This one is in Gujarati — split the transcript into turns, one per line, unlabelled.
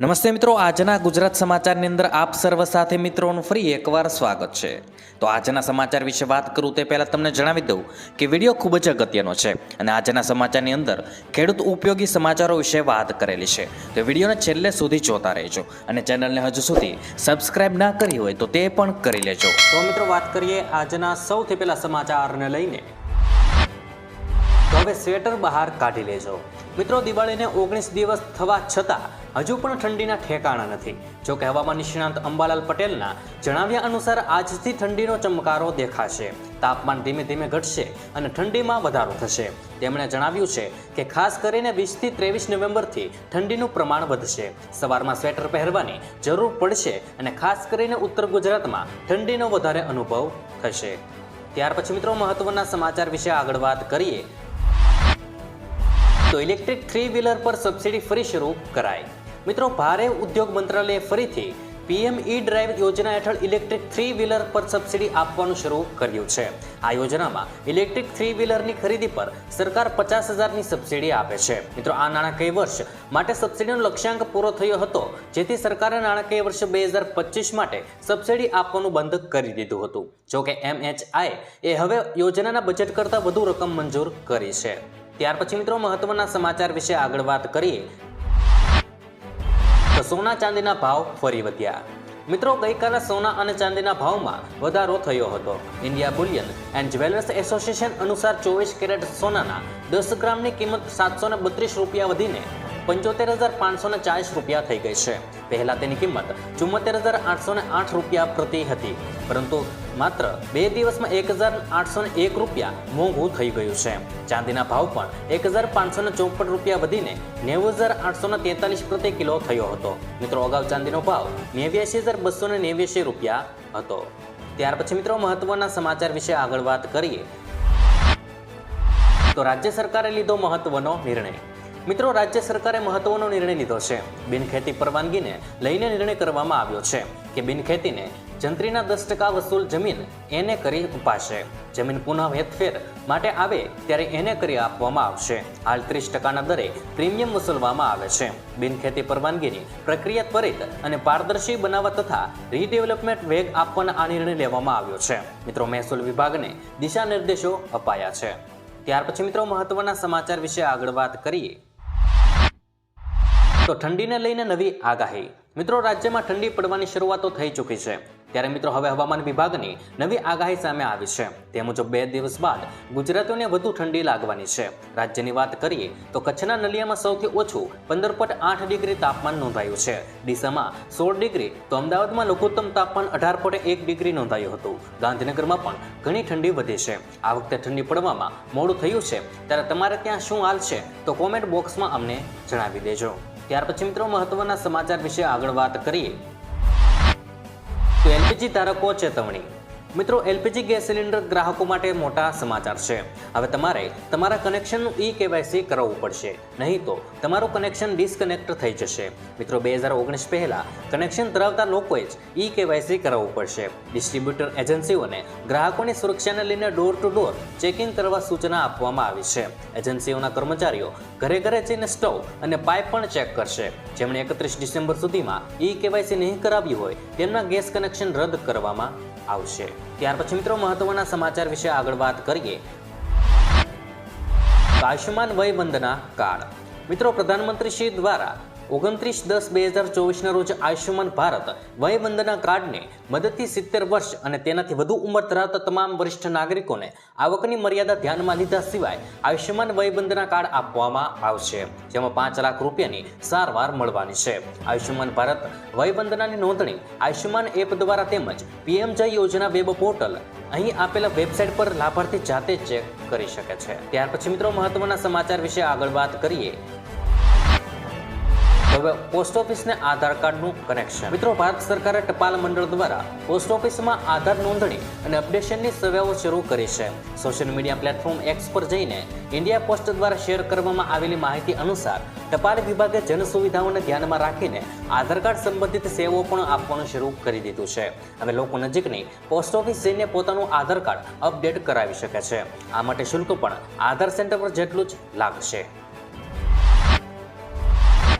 નમસ્તે મિત્રો, આજના ગુજરાત સમાચારની અંદર આપ સર્વ સાથે મિત્રોનું ફરી એકવાર સ્વાગત છે. તો આજના સમાચાર વિશે વાત કરું તે પહેલાં તમને જણાવી દઉં કે વીડિયો ખૂબ જ અગત્યનો છે અને આજના સમાચારની અંદર ખેડૂત ઉપયોગી સમાચારો વિશે વાત કરેલી છે. તો વિડીયોને છેલ્લે સુધી જોતા રહેજો અને ચેનલને હજુ સુધી સબસ્ક્રાઇબ ના કરી હોય તો તે પણ કરી લેજો. તો મિત્રો, વાત કરીએ આજના સૌથી પહેલા સમાચારને લઈને. તો હવે સ્વેટર બહાર કાઢી લેજો. મિત્રો, દિવાળીને ઓગણીસ દિવસ થવા છતાં હજુ પણ ઠંડીના ઠેકાણા નથી. જો કે હવામાન નિષ્ણાંત અંબાલાલ પટેલના જણાવ્યા અનુસાર આજથી ઠંડીનો ચમકારો દેખાશે. તાપમાન ધીમે ધીમે ઘટશે અને ઠંડીમાં વધારો થશે. તેમણે જણાવ્યું છે કે ખાસ કરીને વીસથી ત્રેવીસ નવેમ્બરથી ઠંડીનું પ્રમાણ વધશે. સવારમાં સ્વેટર પહેરવાની જરૂર પડશે અને ખાસ કરીને ઉત્તર ગુજરાતમાં ઠંડીનો વધારે અનુભવ થશે. ત્યાર પછી મિત્રો મહત્વના સમાચાર વિશે આગળ વાત કરીએ. તો ઇલેક્ટ્રિક થ્રી વ્હીલર પર સબસિડી ફરી શરૂ કરાય મિત્રો, ભારે ઉદ્યોગ મંત્રાલયે ફરીથી પીએમ ઈ ડ્રાઈવ યોજના હેઠળ ઇલેક્ટ્રિક થ્રી વ્હીલર પર સબસિડી આપવાનું શરૂ કર્યું છે. આ યોજનામાં ઇલેક્ટ્રિક થ્રી વ્હીલરની ખરીદી પર સરકાર પચાસ હજારની સબસિડી આપે છે. મિત્રો, આ નાણાકીય વર્ષ માટે સબસિડીનો લક્ષ્યાંક પૂરો થયો હતો, જેથી સરકારે નાણાકીય વર્ષ બે હજાર પચીસ માટે સબસિડી આપવાનું બંધ કરી દીધું હતું. જોકે એમએચઆઈ એ હવે યોજનાના બજેટ કરતાં વધુ રકમ મંજૂર કરી છે. ત્યાર પછી મિત્રો, મહત્વના સમાચાર વિશે આગળ વાત કરીએ. સોના ચાંદીના ભાવ ફરી વધ્યા. મિત્રો ગઈકાલે સોના અને ચાંદીના ભાવમાં વધારો થયો હતો. India Bullion and Jewellers Association અનુસાર ચોવીસ કેરેટ સોનાના દસ ગ્રામની કિંમત સાતસો બત્રીસ રૂપિયા વધીને પંચોતેર હજાર પાંચસો ચાલીસ રૂપિયા થઈ ગઈ છે. પહેલા તેની કિંમત ચુમ્મોતેર હજાર આઠસો આઠ રૂપિયા પ્રતિ હતી. પરંતુ માત્ર બે દિવસમાં એક હજાર આઠસો એક રૂપિયા મોંઘું થઈ ગયું છે. ચાંદીના ભાવ પણ એક હજાર પાંચસો ચોપન રૂપિયા વધીને નેવું હજાર આઠસો તેતાલીસ પ્રતિ કિલો થયો હતો. મિત્રો, અગાઉ ચાંદીનો ભાવ નેવ્યાસી હજાર બસો નેવ્યાસી રૂપિયા હતો. ત્યાર પછી મિત્રો, મહત્વના સમાચાર વિશે આગળ વાત કરીએ. તો રાજ્ય સરકારે લીધો મહત્વનો નિર્ણય. મિત્રો, રાજ્ય સરકારે મહત્વનો નિર્ણય લીધો છે. બિનખેતી પરવાનગીને લઈને નિર્ણય કરવામાં આવ્યો છે કે બિનખેતીને જંત્રીના દસ ટકા વસૂલ જમીન એને કરી અપાશે. જમીન પુનઃ હેતફેર માટે આવે ત્યારે એને કરી આપવામાં આવશે. હાલ ત્રીસ ટકાના દરે પ્રીમિયમ વસૂલવામાં આવે છે. બિનખેતી પરવાનગીની પ્રક્રિયા ત્વરિત અને પારદર્શી બનાવવા તથા રીડેવલપમેન્ટ વેગ આપવાના આ નિર્ણય લેવામાં આવ્યો છે. મિત્રો, મહેસૂલ વિભાગને દિશા નિર્દેશો અપાયા છે. ત્યાર પછી મિત્રો, મહત્વના સમાચાર વિશે આગળ વાત કરીએ. તો ઠંડીને લઈને નવી આગાહી. મિત્રો, રાજ્યમાં ઠંડી પડવાની શરૂઆતો થઈ ચૂકી છે. ત્યારે મિત્રો, હવે હવામાન વિભાગની નવી આગાહી સામે આવી છે. તે મુજબ બે દિવસ બાદ ગુજરાતીઓને વધુ ઠંડી લાગવાની છે. રાજ્યની વાત કરીએ તો કચ્છના નલિયામાં સૌથી ઓછું પંદર પોઈન્ટ આઠ ડિગ્રી તાપમાન નોંધાયું છે. ડીસામાં સોળ ડિગ્રી, તો અમદાવાદમાં લઘુત્તમ તાપમાન અઢાર પોઈન્ટ એક ડિગ્રી નોંધાયું હતું. ગાંધીનગરમાં પણ ઘણી ઠંડી વધી છે. આ વખતે ઠંડી પડવામાં મોડું થયું છે. ત્યારે તમારે ત્યાં શું હાલ છે, તો કોમેન્ટ બોક્સમાં અમને જણાવી દેજો. ત્યાર પછી મિત્રો મહત્વના સમાચાર વિશે આગળ વાત કરીએ. તો એલપીજી ધારકો ચેતવણી. મિત્રો, એલપીજી ગેસ સિલિન્ડર ગ્રાહકો માટે મોટા સમાચાર છે. હવે તમારે તમારા કનેક્શનનું ઈ કેવાયસી કરાવવું પડશે. નહીં તો તમારું કનેક્શન ડિસ્કનેક્ટ થઈ જશે. મિત્રો, બે હજાર ઓગણીસ પહેલાં કનેક્શન ધરાવતા લોકોએ જ ઈ કેવાયસી કરાવવું પડશે. ડિસ્ટ્રીબ્યુટર એજન્સીઓને ગ્રાહકોની સુરક્ષાને લઈને ડોર ટુ ડોર ચેકિંગ કરવા સૂચના આપવામાં આવી છે. એજન્સીઓના કર્મચારીઓ ઘરે ઘરે જઈને સ્ટવ અને પાઇપ પણ ચેક કરશે. જેમણે એકત્રીસ ડિસેમ્બર સુધીમાં ઈ કેવાયસી નહીં કરાવ્યું હોય તેમના ગેસ કનેક્શન રદ કરવામાં આવશે. ત્યાર પછી મિત્રો મહત્વના સમાચાર વિશે આગળ વાત કરીએ. આયુષ્યમાન વય વંદના કાર્ડ. મિત્રો પ્રધાનમંત્રી શ્રી દ્વારા ઓગણત્રીસ દસ બે હજાર ચોવીસના રોજ આયુષ્યમાન ભારત વય વંદના કાર્ડને મદદથી સિત્તેર વર્ષ અને તેનાથી વધુ ઉંમર ધરાવતા તમામ વરિષ્ઠ નાગરિકોને આવકની મર્યાદા ધ્યાનમાં લીધા સિવાય આયુષ્યમાન વય વંદના કાર્ડ આપવામાં આવશે, જેમાં પાંચ લાખ રૂપિયાની સારવાર મળવાની છે. આયુષ્યમાન ભારત વય વંદનાની નોંધણી આયુષ્યમાન એપ દ્વારા તેમજ પીએમ જય યોજના વેબ પોર્ટલ અહીં આપેલા વેબસાઇટ પર લાભાર્થી જાતે ચેક કરી શકે છે. ત્યાર પછી મિત્રો મહત્વના સમાચાર વિશે આગળ વાત કરીએ. હવે પોસ્ટ ઓફિસને આધાર કાર્ડનું કનેક્શન મિત્રો, ભારત સરકારે ટપાલ મંડળ દ્વારા પોસ્ટ ઓફિસમાં આધાર નોંધણી અને અપડેશનની સેવાઓ શરૂ કરી છે. સોશિયલ મીડિયા પ્લેટફોર્મ એક્સ પર જઈને ઇન્ડિયા પોસ્ટ દ્વારા શેર કરવામાં આવેલી માહિતી અનુસાર, ટપાલ વિભાગે જન સુવિધાઓને ધ્યાનમાં રાખીને આધાર કાર્ડ સંબંધિત સેવાઓ પણ આપવાનું શરૂ કરી દીધું છે. હવે લોકો નજીકની પોસ્ટ ઓફિસ જઈને પોતાનું આધાર કાર્ડ અપડેટ કરાવી શકે છે. આ માટે શુલ્ક પણ આધાર સેન્ટર પર જેટલું જ લાગશે.